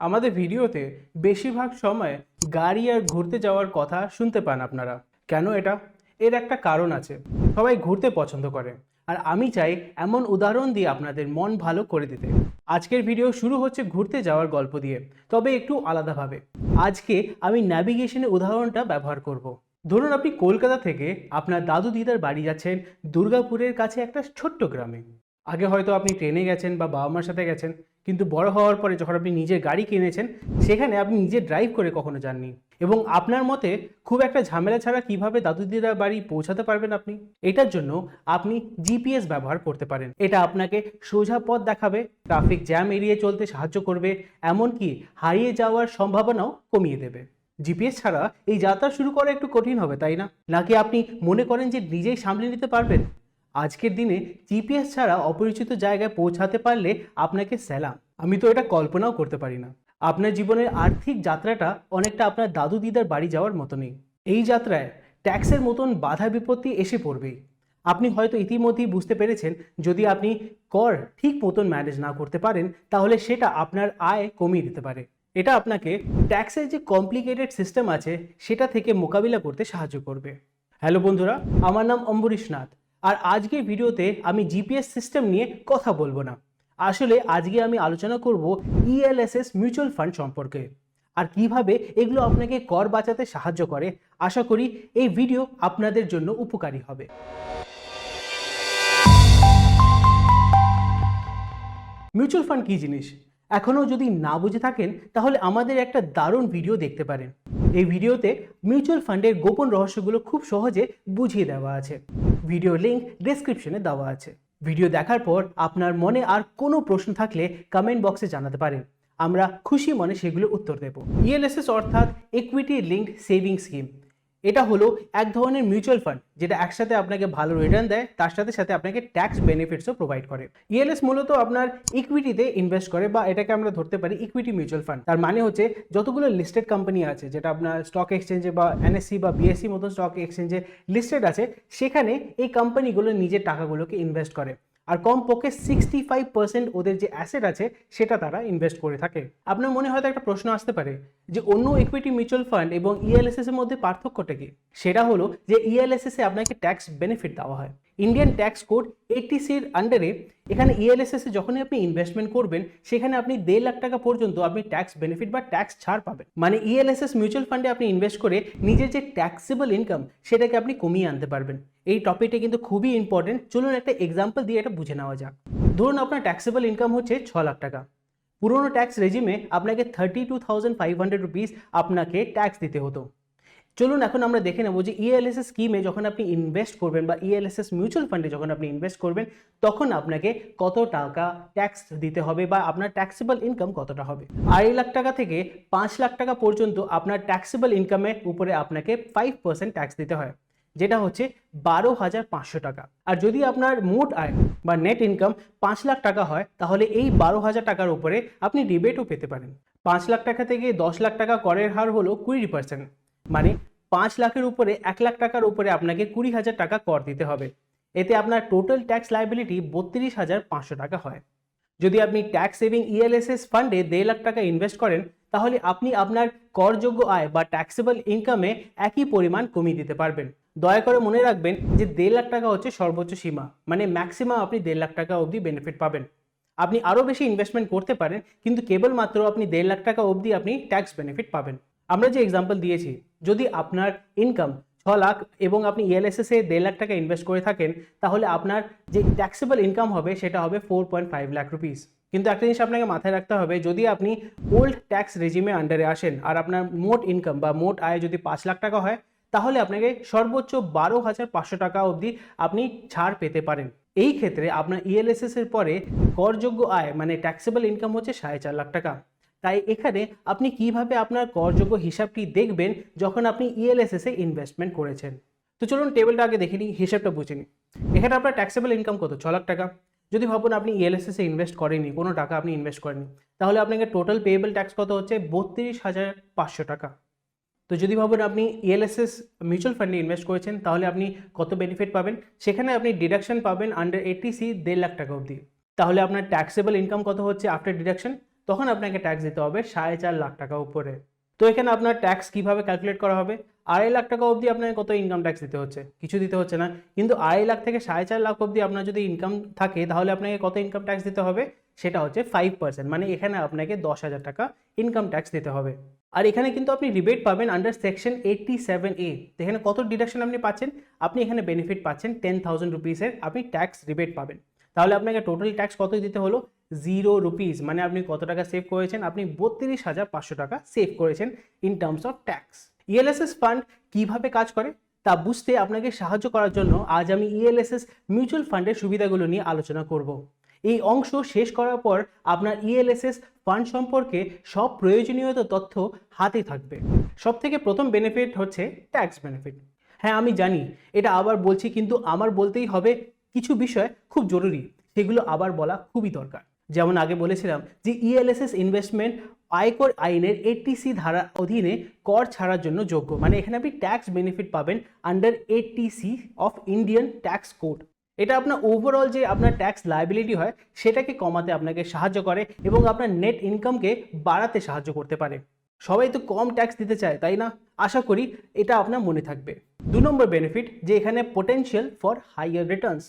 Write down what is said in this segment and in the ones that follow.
আমাদের ভিডিওতে বেশিরভাগ সময় গাড়ি আর ঘুরতে যাওয়ার কথা শুনতে পান আপনারা। কেন এটা? এর একটা কারণ আছে। সবাই ঘুরতে পছন্দ করে। আর আমি চাই এমন উদাহরণ দিয়ে আপনাদের মন ভালো করে দিতে। আজকের ভিডিও শুরু হচ্ছে ঘুরতে যাওয়ার গল্প দিয়ে, তবে একটু আলাদাভাবে। আজকে আমি ন্যাভিগেশনের উদাহরণটা ব্যবহার করব। ধরুন আপনি কলকাতা থেকে আপনার দাদু দিদার বাড়ি যাচ্ছেন দুর্গাপুরের কাছে একটা ছোট্ট গ্রামে। আগে হয়তো আপনি ট্রেনে গেছেন বা বাবা মার সাথে গেছেন, কিন্তু বড় হওয়ার পরে যখন আপনি নিজের গাড়ি কিনেছেন, সেখানে আপনি নিজে ড্রাইভ করে কখনো যাননি। এবং আপনার মতে খুব একটা ঝামেলা ছাড়া কীভাবে দাদু দিদার বাড়ি পৌঁছাতে পারবেন আপনি? এটার জন্য আপনি জিপিএস ব্যবহার করতে পারেন। এটা আপনাকে সোজা পথ দেখাবে ট্রাফিক জ্যাম এড়িয়ে চলতে সাহায্য করবে, এমনকি হারিয়ে যাওয়ার সম্ভাবনাও কমিয়ে দেবে। জিপিএস ছাড়া এই যাত্রা শুরু করা একটু কঠিন হবে, তাই না? নাকি আপনি মনে করেন যে নিজেই সামলে নিতে পারবেন? আজকের দিনে জিপিএস ছাড়া অপরিচিত জায়গায় পৌঁছাতে পারলে আপনাকে স্যালাম। আমি তো এটা কল্পনাও করতে পারি না। আপনার জীবনের আর্থিক যাত্রাটা অনেকটা আপনার দাদু দিদার বাড়ি যাওয়ার মতনই এই যাত্রায় ট্যাক্সের মতন বাধা বিপত্তি এসে পড়বেই আপনি হয়তো ইতিমধ্যেই বুঝতে পেরেছেন, যদি আপনি কর ঠিক মতন ম্যানেজ না করতে পারেন, তাহলে সেটা আপনার আয় কমিয়ে দিতে পারে। এটা আপনাকে ট্যাক্সের যে কমপ্লিকেটেড সিস্টেম আছে, সেটা থেকে মোকাবিলা করতে সাহায্য করবে। হ্যালো বন্ধুরা, আমার নাম অম্বরীশ নাথ। আর আজকের ভিডিওতে আমি জিপিএস সিস্টেম নিয়ে কথা বলব না। আসলে আজকে আমি আলোচনা করব E ইএলএসএস মিউচুয়াল ফান্ড সম্পর্কে। আর কীভাবে এগুলো আপনাকে কর বাঁচাতে সাহায্য করে, আশা করি এই ভিডিও আপনাদের জন্য উপকারী হবে। মিউচুয়াল ফান্ড কী জিনিস? এখনও যদি না বুঝে থাকেন, তাহলে আমাদের একটা দারুণ ভিডিও দেখতে পারেন। এই ভিডিওতে মিউচুয়াল ফান্ডের গোপন রহস্যগুলো খুব সহজে বুঝিয়ে দেওয়া আছে। ভিডিও লিঙ্ক ডেসক্রিপশনে দেওয়া আছে। ভিডিও দেখার পর আপনার মনে আর কোনো প্রশ্ন থাকলে কমেন্ট বক্সে জানাতে পারেন। আমরা খুশি মনে সেগুলো উত্তর দেব। ইএলএসএস অর্থাৎ ইকুইটি লিঙ্কড সেভিংস স্কিম এটা হলো এক ধরনের মিউচুয়াল ফান্ড যেটা একসাথে আপনাকে ভালো রিটার্ন দেয়, তার সাথে সাথে আপনাকে ট্যাক্স বেনিফিটসও প্রোভাইড করে। ইএলএস মূলত আপনার ইকুইটিতে ইনভেস্ট করে বা এটাকে আমরা ধরতে পারি ইকুইটি মিউচুয়াল ফান্ড তার মানে হচ্ছে যতগুলো লিস্টেড কোম্পানি আছে, যেটা আপনার স্টক এক্সচেঞ্জে বা এনএসসি বা বিএসসি মতো স্টক এক্সচেঞ্জে লিস্টেড আছে, সেখানে এই কোম্পানিগুলো নিজের টাকাগুলোকে ইনভেস্ট করে। আর কমপক্ষে সিক্সটি ফাইভ পার্সেন্ট ওদের যে অ্যাসেট আছে, সেটা তারা ইনভেস্ট করে থাকে। আপনার মনে হয়তো একটা প্রশ্ন আসতে পারে যে অন্য ইকুইটি মিউচুয়াল ফান্ড এবং ইএলএসএস এর মধ্যে পার্থক্যটা কি? সেটা হলো যে ইএলএসএস এ আপনাকে ট্যাক্স বেনিফিট দেওয়া হয়। ইন্ডিয়ান ট্যাক্স কোড এইটিসির আন্ডারে এখানে ইএলএসএস এ যখনই আপনি ইনভেস্টমেন্ট করবেন, সেখানে আপনি দেড় লাখ টাকা পর্যন্ত আপনি ট্যাক্স বেনিফিট বা ট্যাক্স ছাড় পাবেন। মানে ইএলএসএস মিউচুয়াল ফান্ডে আপনি ইনভেস্ট করে নিজের যে ট্যাক্সেবল ইনকাম সেটাকে আপনি কমিয়ে আনতে পারবেন। এই টপিকটা কিন্তু খুবই ইম্পর্টেন্ট চলুন একটা এক্সাম্পল দিয়ে এটা বুঝে নেওয়া যাক। ধরুন আপনার ট্যাক্সেবল ইনকাম হচ্ছে ছ লাখ টাকা। পুরোনো ট্যাক্স রেজিমে আপনাকে thirty two thousand five hundred rupees আপনাকে ট্যাক্স দিতে হতো। চলুন এখন আমরা দেখে নেব যে ইএলএসএস স্কিমে যখন আপনি ইনভেস্ট করবেন বা ইএলএসএস মিউচুয়াল ফান্ডে যখন আপনি ইনভেস্ট করবেন, তখন আপনাকে কত টাকা ট্যাক্স দিতে হবে বা আপনার ট্যাক্সেবল ইনকাম কতটা হবে? আড়াই লাখ টাকা থেকে পাঁচ লাখ টাকা পর্যন্ত আপনার ট্যাক্সেবল ইনকামের উপরে আপনাকে ফাইভ পার্সেন্ট ট্যাক্স দিতে হয়, যেটা হচ্ছে বারো হাজার পাঁচশো টাকা। আর যদি আপনার মোট আয় বা নেট ইনকাম পাঁচ লাখ টাকা হয়, তাহলে এই বারো হাজার টাকার উপরে আপনি রিবেটও পেতে পারেন। পাঁচ লাখ টাকা থেকে দশ লাখ টাকা করের হার হলো কুড়ি পার্সেন্ট মানে পাঁচ লাখের উপরে, এক লাখ টাকার উপরে আপনাকে কুড়ি হাজার টাকা কর দিতে হবে। এতে আপনার টোটাল ট্যাক্স লাইবিলিটি বত্রিশ হাজার পাঁচশো টাকা হয়। যদি আপনি ট্যাক্স সেভিং ইএলএসএস ফান্ডে দেড় লাখ টাকা ইনভেস্ট করেন, তাহলে আপনি আপনার করযোগ্য আয় বা ট্যাক্সেবল ইনকামে একই পরিমাণ কমিয়ে দিতে পারবেন। দয়া করে মনে রাখবেন যে দেড় লাখ টাকা হচ্ছে সর্বোচ্চ সীমা মানে ম্যাক্সিমাম আপনি দেড় লাখ টাকা অবধি বেনিফিট পাবেন। আপনি আরও বেশি ইনভেস্টমেন্ট করতে পারেন, কিন্তু কেবলমাত্র আপনি দেড় লাখ টাকা অবধি আপনি ট্যাক্স বেনিফিট পাবেন। আমরা যে এক্সাম্পল দিয়েছি, যদি আপনার ইনকাম ছ লাখ এবং আপনি ইএলএসএস এ দেড় লাখ টাকা ইনভেস্ট করে থাকেন, তাহলে আপনার যে ট্যাক্সেবল ইনকাম হবে, সেটা হবে four point five lakh rupees কিন্তু একটা জিনিস আপনাকে মাথায় রাখতে হবে, যদি আপনি ওল্ড ট্যাক্স রেজিমে আন্ডারে আসেন, আর আপনার মোট ইনকাম বা মোট আয় যদি পাঁচ লাখ টাকা হয়, তাহলে আপনাকে সর্বোচ্চ বারো হাজার পাঁচশো টাকা অবধি আপনি ছাড় পেতে পারেন। এই ক্ষেত্রে আপনার ইএলএসএস এর পরে করযোগ্য আয় মানে ট্যাক্সেবল ইনকাম হচ্ছে সাড়ে চার লাখ টাকা। তাই এখানে আপনি কীভাবে আপনার করযোগ্য হিসাবটি দেখবেন যখন আপনি ইএলএসএস এ ইনভেস্টমেন্ট করেছেন? তো চলুন টেবিলটা আগে দেখে নিই, হিসাবটা বুঝে নিই। এখানে আপনার ট্যাক্সেবল ইনকাম কত? ছ লাখ টাকা। যদি ভাবুন আপনি ইএলএসএস এ ইনভেস্ট করেননি, কোনো টাকা আপনি ইনভেস্ট করেননি, তাহলে আপনাকে টোটাল পেয়েবল ট্যাক্স কত হচ্ছে? বত্রিশ হাজার পাঁচশো টাকা। তো যদি ভাবেন আপনি ইএলএসএস মিউচুয়াল ফান্ডে ইনভেস্ট করেছেন, তাহলে আপনি কত বেনিফিট পাবেন? সেখানে আপনি ডিডাকশন পাবেন আন্ডার এটিসি দেড় লাখ টাকা অবধি। তাহলে আপনার ট্যাক্সেবল ইনকাম কত হচ্ছে আফটার ডিডাকশন তখন আপনাকে ট্যাক্স দিতে হবে সাড়ে চার লাখ টাকা উপরে। তো এখানে আপনার ট্যাক্স কীভাবে ক্যালকুলেট করা হবে? আড়াই লাখ টাকা অবধি আপনাকে কত ইনকাম ট্যাক্স দিতে হচ্ছে? কিছু দিতে হচ্ছে না। কিন্তু আড়াই লাখ থেকে সাড়ে চার লাখ অবধি আপনার যদি ইনকাম থাকে, তাহলে আপনাকে কত ইনকাম ট্যাক্স দিতে হবে? সেটা হচ্ছে ফাইভ পার্সেন্ট মানে এখানে আপনাকে দশ হাজার টাকা ইনকাম ট্যাক্স দিতে হবে। আর এখানে কিন্তু আপনি রিবেট পাবেন under section eighty seven A এখানে কত ডিডাকশন আপনি পাচ্ছেন? আপনি এখানে বেনিফিট পাচ্ছেন টেন থাউজেন্ড রুপিসের আপনি ট্যাক্স রিবেট পাবেন। তাহলে আপনাকে টোটাল ট্যাক্স কত দিতে হলো? জিরো রুপিস মানে আপনি কত টাকা সেভ করেছেন? আপনি বত্রিশ হাজার পাঁচশো টাকা সেভ করেছেন in terms of tax ELSS fund কীভাবে কাজ করে? তা বুঝতে আপনাকে সাহায্য করার জন্য আজ আমি E ইএলএসএস মিউচুয়াল ফান্ডের সুবিধাগুলো নিয়ে আলোচনা করব। এই অংশ শেষ করার পর আপনার E ইএলএসএস ফান্ড সম্পর্কে সব প্রয়োজনীয় তথ্য হাতে থাকবে। সব থেকে প্রথম বেনিফিট হচ্ছে ট্যাক্স বেনিফিট হ্যাঁ আমি জানি, এটা আবার বলছি, কিন্তু আমার বলতেই হবে কিছু বিষয় খুব জরুরি, সেগুলো আবার বলা খুবই দরকার। যেমন আগে বলেছিলাম যে E ইএলএসএস ইনভেস্টমেন্ট আয়কর আইনের এটিসি ধারার অধীনে কর ছাড়ার জন্য যোগ্য। মানে এখানে আপনি ট্যাক্স বেনিফিট পাবেন under eighty C of Indian tax code এটা আপনার ওভারঅল যে আপনার ট্যাক্স লাইবিলিটি হয়, সেটাকে কমাতে আপনাকে সাহায্য করে এবং আপনার নেট ইনকামকে বাড়াতে সাহায্য করতে পারে। সবাই তো কম ট্যাক্স দিতে চায়, তাই না? আশা করি এটা আপনার মনে থাকবে। দু নম্বর বেনিফিট যে এখানে পোটেনশিয়াল ফর হাইয়ার রিটার্নস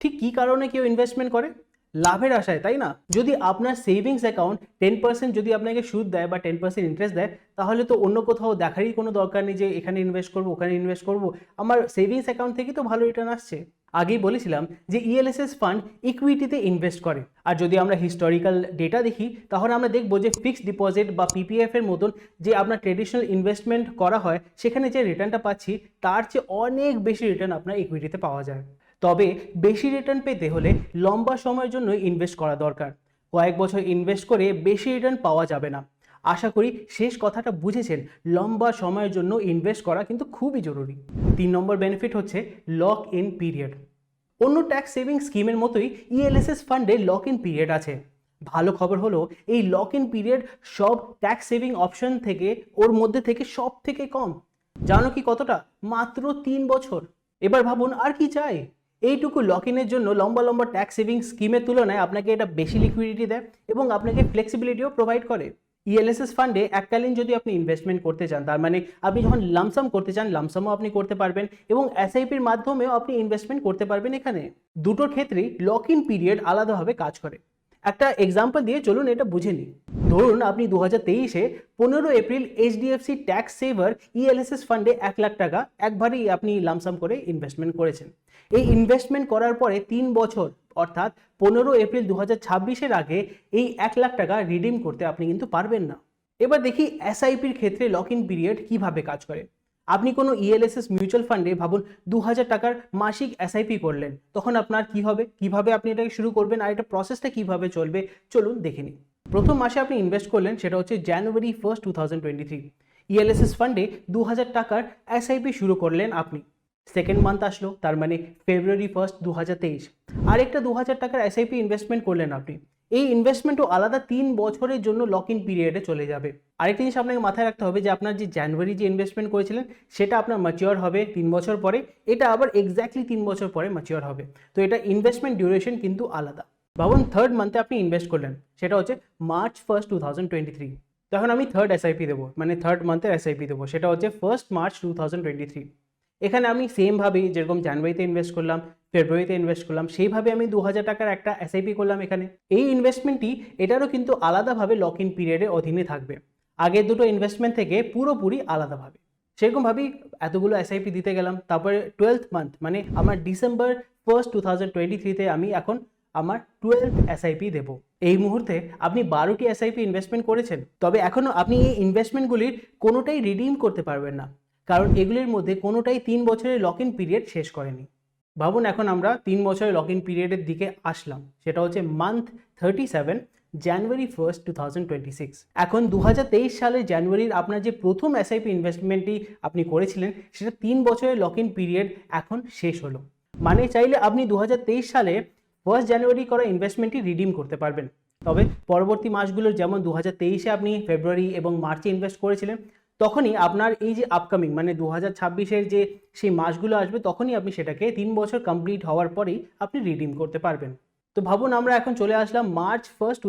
ঠিক কী কারণে কেউ ইনভেস্টমেন্ট করে? লাভের আশায়, তাই না? যদি আপনার সেভিংস অ্যাকাউন্ট টেন পার্সেন্ট যদি আপনাকে সুদ দেয় বা টেন পার্সেন্ট ইন্টারেস্ট দেয়, তাহলে তো অন্য কোথাও দেখারই কোনো দরকার নেই যে এখানে ইনভেস্ট করব, ওখানে ইনভেস্ট করব। আমার সেভিংস অ্যাকাউন্ট থেকে তো ভালো রিটার্ন আসছে। আগেই বলেছিলাম যে ইএলএসএস ফান্ড ইকুইটিতে ইনভেস্ট করে। আর যদি আমরা হিস্টোরিক্যাল ডেটা দেখি, তাহলে আমরা দেখব যে ফিক্সড ডিপোজিট বা পিপিএফ এর মতন যে আপনার ট্রেডিশনাল ইনভেস্টমেন্ট করা হয়, সেখানে যে রিটার্নটা পাচ্ছি, তার চেয়ে অনেক বেশি রিটার্ন আপনার ইকুইটিতে পাওয়া যায়। তবে বেশি রিটার্ন পেতে হলে লম্বা সময়ের জন্য ইনভেস্ট করা দরকার। কয়েক বছর ইনভেস্ট করে বেশি রিটার্ন পাওয়া যাবে না। আশা করি শেষ কথাটা বুঝেছেন। লম্বা সময়ের জন্য ইনভেস্ট করা কিন্তু খুবই জরুরি। তিন নম্বর বেনিফিট হচ্ছে লক ইন পিরিয়ড অন্য ট্যাক্স সেভিং স্কিমের মতোই ইএলএসএস ফান্ডে লক ইন পিরিয়ড আছে। ভালো খবর হলো এই লক ইন পিরিয়ড সব ট্যাক্স সেভিং অপশন থেকে, ওর মধ্যে থেকে সব থেকে কম। জানো কি কতটা? মাত্র তিন বছর। এবার ভাবুন আর কি চাই? এইটুকু লক ইনের জন্য লম্বা লম্বা ট্যাক্স সেভিং স্কিমের তুলনায় আপনাকে এটা বেশি লিকুইডিটি দেয় এবং আপনাকে ফ্লেক্সিবিলিটিও প্রোভাইড করে। ইএলএসএস ফান্ডে এককালীন যদি আপনি ইনভেস্টমেন্ট করতে চান, তার মানে আপনি যখন লামসাম করতে চান লামসামও আপনি করতে পারবেন এবং এসআইপির মাধ্যমেও আপনি ইনভেস্টমেন্ট করতে পারবেন এখানে। দুটোর ক্ষেত্রেই লক ইন পিরিয়ড আলাদাভাবে কাজ করে। একটা এক্সাম্পল দিয়ে চলুন এটা বুঝে নিই। ধরুন আপনি দু হাজার তেইশে পনেরো April HDFC tax saver ELSS ফান্ডে এক লাখ টাকা একবারেই আপনি লামসাম করে ইনভেস্টমেন্ট করেছেন। এই ইনভেস্টমেন্ট করার পরে তিন বছর, অর্থাৎ পনেরো এপ্রিল দু হাজার ছাব্বিশের আগে এই এক লাখ টাকা রিডিম করতে আপনি কিন্তু পারবেন না। এবার দেখি এসআইপির ক্ষেত্রে লক ইন পিরিয়ড কীভাবে কাজ করে। আপনি কোনো ইএলএসএস মিউচুয়াল ফান্ডে ভাবুন দু হাজার টাকার মাসিক এসআইপি করলেন, তখন আপনার কি হবে? কীভাবে আপনি এটাকে শুরু করবেন আর এটা প্রসেসটা কীভাবে চলবে? চলুন দেখে নিন প্রথম মাসে আপনি ইনভেস্ট করলেন সেটা হচ্ছে January first two thousand twenty three ELSS ফান্ডে দু হাজার টাকার এসআইপি শুরু করলেন আপনি। সেকেন্ড মান্থ আসলো, তার মানে ফেব্রুয়ারি ফার্স্ট দু হাজার তেইশ আরেকটা দু হাজার টাকার এসআইপি ইনভেস্টমেন্ট করলেন আপনি। এই ইনভেস্টমেন্টও আলাদা তিন বছরের জন্য লক ইন পিরিয়ডে চলে যাবে। আরেকটা জিনিস আপনাকে মাথায় রাখতে হবে যে আপনার যে জানুয়ারি যে ইনভেস্টমেন্ট করেছিলেন, সেটা আপনার ম্যাচিওর হবে তিন বছর পরে, এটা আবার এক্স্যাক্টলি তিন বছর পরে ম্যাচিওর হবে। তো এটা ইনভেস্টমেন্ট ডিউরেশন কিন্তু আলাদা। ভাবুন থার্ড মান্থে আপনি ইনভেস্ট করলেন, সেটা হচ্ছে March first two thousand twenty three তখন আমি থার্ড এসআইপি দেবো মানে থার্ড মান্থের এসআইপি দেবো, সেটা হচ্ছে first March two thousand twenty three এখানে আমি সেমভাবেই যেরকম জানুয়ারিতে ইনভেস্ট করলাম ফেব্রুয়ারিতে ইনভেস্ট করলাম, সেইভাবে আমি দু হাজার টাকার একটা এসআইপি করলাম এখানে। এই ইনভেস্টমেন্টটি এটারও কিন্তু আলাদাভাবে লক ইন পিরিয়ডের অধীনে থাকবে। আগের দুটো ইনভেস্টমেন্ট থেকে পুরোপুরি আলাদাভাবে। সেরকমভাবেই এতগুলো এসআইপি দিতে গেলাম। তারপরে টুয়েলথ মান্থ মানে আমার December first two thousand twenty থ্রিতে আমি এখন আমার টুয়েলথ এসআইপি দেবো। এই মুহূর্তে আপনি বারোটি এসআইপি ইনভেস্টমেন্ট করেছেন, তবে এখনও আপনি এই ইনভেস্টমেন্টগুলির কোনোটাই রিডিম করতে পারবেন না। কারণ এগুলির মধ্যে কোনোটাই তিন বছরের লক ইন পিরিয়ড শেষ করেনি। ভাবুন এখন আমরা তিন বছরের লক ইন পিরিয়ডের দিকে আসলাম, সেটা হচ্ছে month thirty seven January first two thousand twenty six এখন দু হাজার তেইশ সালের জানুয়ারির আপনার যে প্রথম এসআইপি ইনভেস্টমেন্টটি আপনি করেছিলেন, সেটা তিন বছরের লক ইন পিরিয়ড এখন শেষ হলো। মানে চাইলে আপনি দু হাজার তেইশ সালে ফার্স্ট জানুয়ারি করা ইনভেস্টমেন্টটি রিডিম করতে পারবেন। তবে পরবর্তী মাসগুলোর যেমন দু হাজার তেইশে আপনি ফেব্রুয়ারি এবং মার্চে ইনভেস্ট করেছিলেন তখনই আপনার এই যে আপকামিং মানে দু হাজার ছাব্বিশের যে সেই মাসগুলো আসবে, তখনই আপনি সেটাকে তিন বছর কমপ্লিট হওয়ার পরেই আপনি রিডিম করতে পারবেন। তো ভাবুন, আমরা এখন চলে আসলাম মার্চ ফার্স্ট টু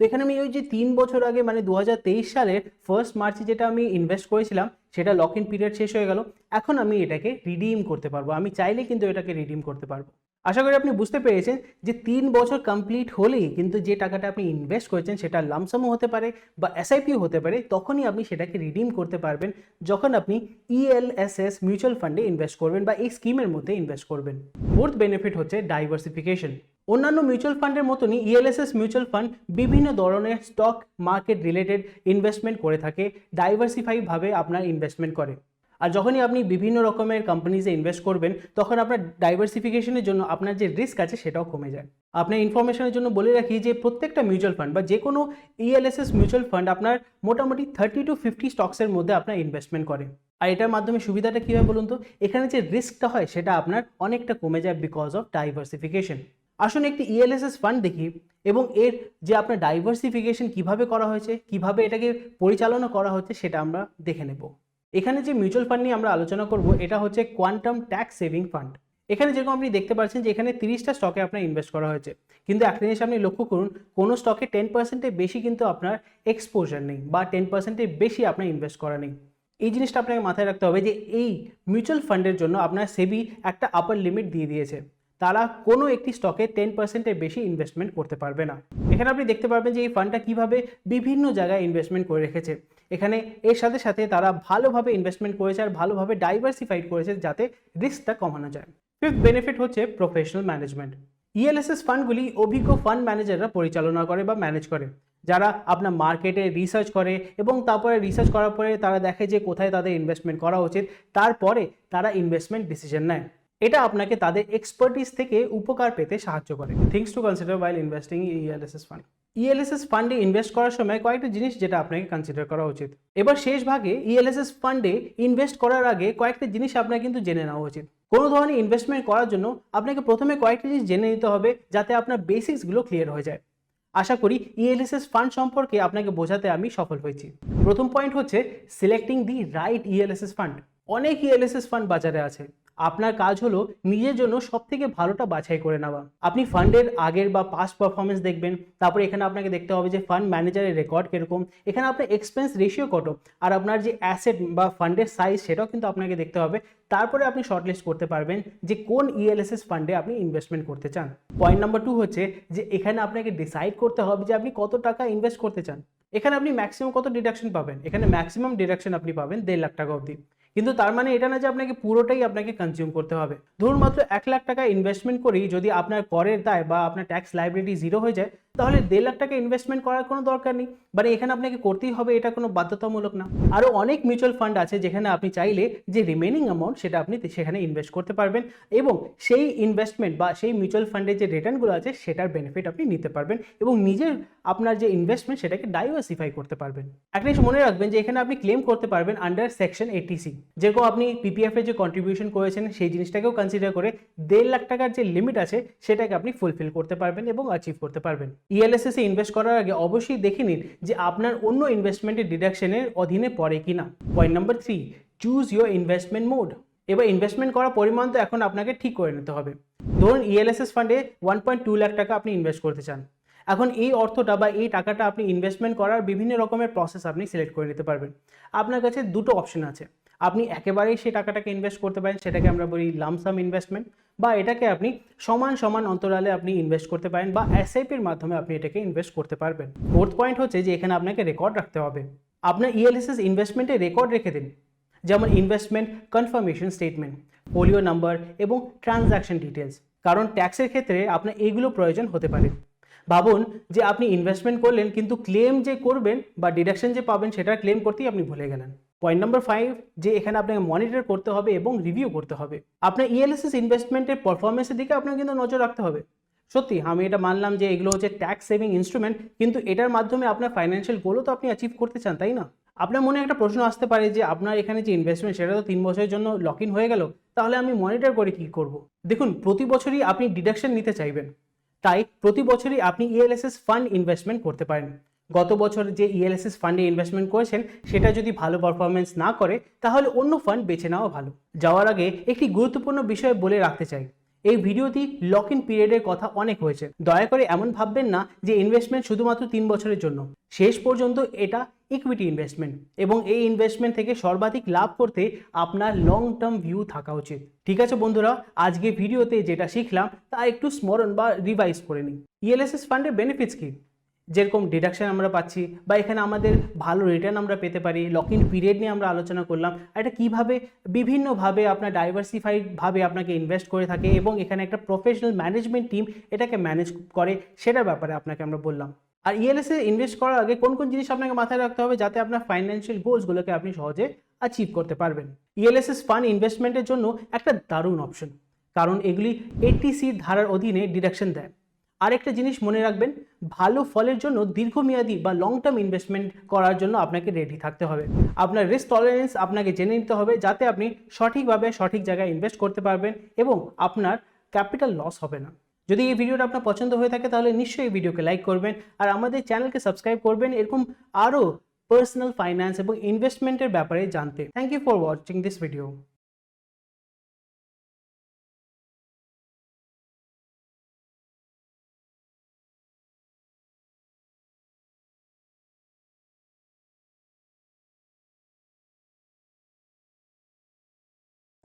তো এখানে আমি ওই যে তিন বছর আগে মানে দু হাজার তেইশ সালের ফার্স্ট মার্চে যেটা আমি ইনভেস্ট করেছিলাম, সেটা লক ইন পিরিয়ড শেষ হয়ে গেল। এখন আমি এটাকে রিডিম করতে পারব। আমি চাইলে কিন্তু এটাকে রিডিম করতে পারব। আশা করি আপনি বুঝতে পেরেছেন যে তিন বছর কমপ্লিট হলেই কিন্তু যে টাকাটা আপনি ইনভেস্ট করেছেন সেটা লামসামও হতে পারে বা এসআইপিও হতে পারে, তখনই আপনি সেটাকে রিডিম করতে পারবেন যখন আপনি ইএলএসএস মিউচুয়াল ফান্ডে ইনভেস্ট করবেন বা এই স্কিমের মধ্যে ইনভেস্ট করবেন। ফোর্থ বেনিফিট হচ্ছে ডাইভার্সিফিকেশন অন্যান্য মিউচুয়াল ফান্ডের মতনই ইএলএসএস মিউচুয়াল ফান্ড বিভিন্ন ধরনের স্টক মার্কেট রিলেটেড ইনভেস্টমেন্ট করে থাকে ডাইভার্সিফাইভাবে আপনার ইনভেস্টমেন্ট করে। আর যখনই আপনি বিভিন্ন রকমের কোম্পানিজে ইনভেস্ট করবেন, তখন আপনার ডাইভার্সিফিকেশনের জন্য আপনার যে রিস্ক আছে সেটাও কমে যায়। আপনার ইনফরমেশনের জন্য বলে রাখি যে প্রত্যেকটা মিউচুয়াল ফান্ড বা যে কোনো E ইএলএসএস মিউচুয়াল ফান্ড আপনার মোটামুটি থার্টি টু ফিফটি স্টকসের মধ্যে আপনার ইনভেস্টমেন্ট করে। আর এটার মাধ্যমে সুবিধাটা কী হয় বলুন তো? এখানে যে রিস্কটা হয় সেটা আপনার অনেকটা কমে যায় বিকজ অফ ডাইভার্সিফিকেশন আসুন একটি E ইএলএসএস ফান্ড দেখি এবং এর যে আপনার ডাইভার্সিফিকেশন কীভাবে করা হয়েছে, কীভাবে এটাকে পরিচালনা করা হচ্ছে সেটা আমরা দেখে নেব। এখানে যে মিউচুয়াল ফান্ড নিয়ে আমরা আলোচনা করব, এটা হচ্ছে কোয়ান্টাম ট্যাক্স সেভিং ফান্ড এখানে যেরকম আপনি দেখতে পাচ্ছেন যে এখানে তিরিশটা স্টকে আপনার ইনভেস্ট করা হয়েছে। কিন্তু একটা জিনিস আপনি লক্ষ্য করুন, কোনো স্টকে টেন পার্সেন্টের বেশি কিন্তু আপনার এক্সপোজার নেই বা টেন পার্সেন্টের বেশি আপনার ইনভেস্ট করা নেই। এই জিনিসটা আপনাকে মাথায় রাখতে হবে যে এই মিউচুয়াল ফান্ডের জন্য আপনার সেবি একটা আপার লিমিট দিয়ে দিয়েছে। তারা কোনো একটি স্টকে টেন পার্সেন্টের বেশি ইনভেস্টমেন্ট করতে পারবে না। এখানে আপনি দেখতে পারবেন যে এই ফান্ডটা কীভাবে বিভিন্ন জায়গায় ইনভেস্টমেন্ট করে রেখেছে। এখানে এর সাথে সাথে তারা ভালোভাবে ইনভেস্টমেন্ট করেছে আর ভালোভাবে ডাইভার্সিফাইড করেছে যাতে রিস্কটা কমানো যায়। ফিফথ বেনিফিট হচ্ছে প্রফেশনাল ম্যানেজমেন্ট ইএলএসএস ফান্ডগুলি অভিজ্ঞ ফান্ড ম্যানেজাররা পরিচালনা করে বা ম্যানেজ করে। যারা আপনার মার্কেটে রিসার্চ করে এবং তারপরে রিসার্চ করার পরে তারা দেখে যে কোথায় তাদের ইনভেস্টমেন্ট করা উচিত, তারপরে তারা ইনভেস্টমেন্ট ডিসিশন নেয়। এটা আপনাকে তাদের এক্সপার্টিস থেকে উপকার পেতে সাহায্য করে। Things to consider while investing ELSS fund ELSS ফান্ডে ইনভেস্ট করার সময় কয়েকটা জিনিস যেটা আপনাকে কনসিডার করা উচিত। এবার শেষ ভাগে ইএলএসএস ফান্ডে ইনভেস্ট করার আগে কয়েকটা জিনিস আপনার কিন্তু জেনে নেওয়া উচিত। কোনো ধরনের ইনভেস্টমেন্ট করার জন্য আপনাকে প্রথমে কয়েকটা জিনিস জেনে নিতে হবে যাতে আপনার বেসিক্সগুলো ক্লিয়ার হয়ে যায়। আশা করি ইএলএসএস ফান্ড সম্পর্কে আপনাকে বোঝাতে আমি সফল হয়েছি। প্রথম পয়েন্ট হচ্ছে selecting the right ELSS fund অনেক ইএলএসএস ফান্ড বাজারে আছে। আপনার কাজ হলো নিজের জন্য সব থেকে ভালোটা বাছাই করে নেওয়া। আপনি ফান্ডের আগের বা পাস্ট পারফরমেন্স দেখবেন, তারপরে এখানে আপনাকে দেখতে হবে যে ফান্ড ম্যানেজারের রেকর্ড কীরকম, এখানে আপনার এক্সপেন্স রেশিও কত, আর আপনার যে অ্যাসেট বা ফান্ডের সাইজ সেটাও কিন্তু আপনাকে দেখতে হবে, তারপরে আপনি শর্টলিস্ট করতে পারবেন যে কোন E ইএলএসএস ফান্ডে আপনি ইনভেস্টমেন্ট করতে চান। পয়েন্ট নাম্বার টু হচ্ছে যে এখানে আপনাকে ডিসাইড করতে হবে যে আপনি কত টাকা ইনভেস্ট করতে চান। এখানে আপনি ম্যাক্সিমাম কত ডিডাকশন পাবেন? এখানে ম্যাক্সিমাম ডিডাকশন আপনি পাবেন দেড় লাখ টাকা অবধি। কিন্তু তার মানে এটা না যে আপনাকে পুরোটাই আপনাকে কনজিউম করতে হবে। ধরুন মাত্র এক লাখ টাকা ইনভেস্টমেন্ট করেই যদি আপনার করের দায় বা আপনার ট্যাক্স লাইবিলিটি জিরো হয়ে যায় তাহলে দেড় লাখ টাকা ইনভেস্টমেন্ট করার কোনো দরকার নেই। মানে এখানে আপনাকে করতেই হবে, এটা কোনো বাধ্যতামূলক না। আরও অনেক মিউচুয়াল ফান্ড আছে যেখানে আপনি চাইলে যে রিমেনিং অ্যামাউন্ট সেটা আপনি সেখানে ইনভেস্ট করতে পারবেন এবং সেই ইনভেস্টমেন্ট বা সেই মিউচুয়াল ফান্ডের যে রিটার্নগুলো আছে সেটার বেনিফিট আপনি নিতে পারবেন এবং নিজের আপনার যে ইনভেস্টমেন্ট সেটাকে ডাইভার্সিফাই করতে পারবেন। একটা জিনিস মনে রাখবেন যে এখানে আপনি ক্লেম করতে পারবেন আন্ডার সেকশন এইটিসি যেরকম আপনি পিপিএফ এর যে কন্ট্রিবিউশন করেছেন সেই জিনিসটাকেও কনসিডার করে দেড় লাখ টাকার যে লিমিট আছে সেটাকে আপনি ফুলফিল করতে পারবেন এবং অ্যাচিভ করতে পারবেন। ইএলএসএস এ ইনভেস্ট করার আগে অবশ্যই দেখে নিন যে আপনার অন্য ইনভেস্টমেন্টের ডিডাকশনের অধীনে পড়ে কি না point number three choose your investment mode এবার ইনভেস্টমেন্ট করার পরিমাণ তো এখন আপনাকে ঠিক করে নিতে হবে। ধরুন E ইএলএসএস ফান্ডে ওয়ান পয়েন্ট টু লাখ টাকা আপনি ইনভেস্ট করতে চান। এখন এই অর্থটা বা এই টাকাটা আপনি ইনভেস্টমেন্ট করার বিভিন্ন রকমের প্রসেস আপনি সিলেক্ট করে নিতে পারবেন। আপনার কাছে দুটো অপশন আছে। আপনি একেবারেই সেই টাকাটাকে ইনভেস্ট করতে পারেন, সেটাকে আমরা বলি লামসাম ইনভেস্টমেন্ট বা এটাকে আপনি সমান সমান অন্তরালে আপনি ইনভেস্ট করতে পারেন, বা এসআইপির মাধ্যমে আপনি এটাকে ইনভেস্ট করতে পারবেন। ফোর্থ পয়েন্ট হচ্ছে যে এখানে আপনাকে রেকর্ড রাখতে হবে। আপনার ইএলএসএস ইনভেস্টমেন্টে রেকর্ড রেখে দিন। যেমন investment confirmation statement folio number এবং ট্রানজ্যাকশন ডিটেলস কারণ ট্যাক্সের ক্ষেত্রে আপনার এইগুলো প্রয়োজন হতে পারে। ভাবুন যে আপনি ইনভেস্টমেন্ট করলেন, কিন্তু ক্লেম যে করবেন বা ডিডাকশন যে পাবেন, সেটা ক্লেম করতেই আপনি ভুলে গেলেন। পয়েন্ট নাম্বার ফাইভ যে এখানে আপনাকে মনিটর করতে হবে এবং রিভিউ করতে হবে। আপনার ইএলএসএস ইনভেস্টমেন্টের পারফরমেন্সের দিকে আপনাকে কিন্তু নজর রাখতে হবে। সত্যি, আমি এটা মানলাম যে এগুলো হচ্ছে ট্যাক্স সেভিং ইনস্ট্রুমেন্ট কিন্তু এটার মাধ্যমে আপনার ফাইন্যান্সিয়াল গোলও তো আপনি অ্যাচিভ করতে চান, তাই না? আপনার মনে একটা প্রশ্ন আসতে পারে যে আপনার এখানে যে ইনভেস্টমেন্ট সেটা তো তিন বছরের জন্য লক ইন হয়ে গেল, তাহলে আমি মনিটর করে কি করব? দেখুন, প্রতি বছরই আপনি ডিডাকশন নিতে চাইবেন। তাই প্রতি বছরই আপনি ইএলএসএস ফান্ড ইনভেস্টমেন্ট করতে পারেন। গত বছর যে ইএলএসএস ফান্ডে ইনভেস্টমেন্ট করেছেন, সেটা যদি ভালো পারফরমেন্স না করে, তাহলে অন্য ফান্ড বেছে নেওয়া ভালো। যাওয়ার আগে একটি গুরুত্বপূর্ণ বিষয় বলে রাখতে চাই। এই ভিডিওটি লক ইন পিরিয়ডের কথা অনেক হয়েছে। দয়া করে এমন ভাববেন না যে ইনভেস্টমেন্ট শুধুমাত্র তিন বছরের জন্য। শেষ পর্যন্ত এটা ইকুইটি ইনভেস্টমেন্ট এবং এই ইনভেস্টমেন্ট থেকে সর্বাধিক লাভ করতে আপনার লং টার্ম ভিউ থাকা উচিত। ঠিক আছে বন্ধুরা আজকে ভিডিওতে যেটা শিখলাম তা একটু স্মরণ বা রিভাইজ করে নিই ইএলএসএস ফান্ডের বেনিফিটস কি? যেরকম ডিডাকশন আমরা পাচ্ছি বা এখানে আমাদের ভালো রিটার্ন আমরা পেতে পারি লক ইন পিরিয়ড নিয়ে আমরা আলোচনা করলাম এটা কীভাবে বিভিন্নভাবে আপনার ডাইভার্সিফাইডভাবে আপনাকে ইনভেস্ট করে থাকে এবং এখানে একটা প্রফেশনাল ম্যানেজমেন্ট টিম এটাকে ম্যানেজ করে, সেটার ব্যাপারে আপনাকে আমরা বললাম। আর ইএলএস এ ইনভেস্ট করার আগে কোন কোন জিনিস আপনাকে মাথায় রাখতে হবে যাতে আপনার ফাইন্যান্সিয়াল গোলসগুলোকে আপনি সহজে অ্যাচিভ করতে পারবেন। ইএলএসএস ফান্ড ইনভেস্টমেন্টের জন্য একটা দারুণ অপশন কারণ এগুলি এটিসি ধারার অধীনে ডিডাকশন দেয়। আরেকটা জিনিস মনে রাখবেন, ভালো ফলের জন্য দীর্ঘমেয়াদী বা লং টার্ম ইনভেস্টমেন্ট করার জন্য আপনাকে রেডি থাকতে হবে। আপনার রিস্ক টলারেন্স আপনাকে জেনে নিতে হবে যাতে আপনি সঠিকভাবে সঠিক জায়গায় ইনভেস্ট করতে পারবেন এবং আপনার ক্যাপিটাল লস হবে না। যদি এই ভিডিওটা আপনার পছন্দ হয়ে থাকে তাহলে নিশ্চয়ই এই ভিডিওকে লাইক করবেন আর আমাদের চ্যানেলকে সাবস্ক্রাইব করবেন, এরকম আরও পার্সোনাল ফাইন্যান্স এবং ইনভেস্টমেন্টের ব্যাপারে জানতে। Thank you for watching this video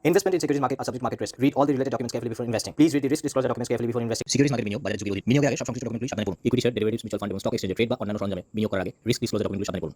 Investment in securities market are subject to market risk. Read all the related documents carefully before investing. Please read the risk disclosure documents carefully before investing. Securities market বিনিয়োগ বাজার ঝুঁকি অধিক বিনিয়োগের আগে সব সংশ্লিষ্ট ডকুমেন্টগুলি সাবধানে পড়ুন equity share derivatives mutual fund এবং স্টক এক্সচেঞ্জের ট্রেড বা অন্যান্য সরঞ্জামে বিনিয়োগ করার আগে রিস্ক ডিসক্লোজার ডকুমেন্টগুলি সাবধানে পড়ুন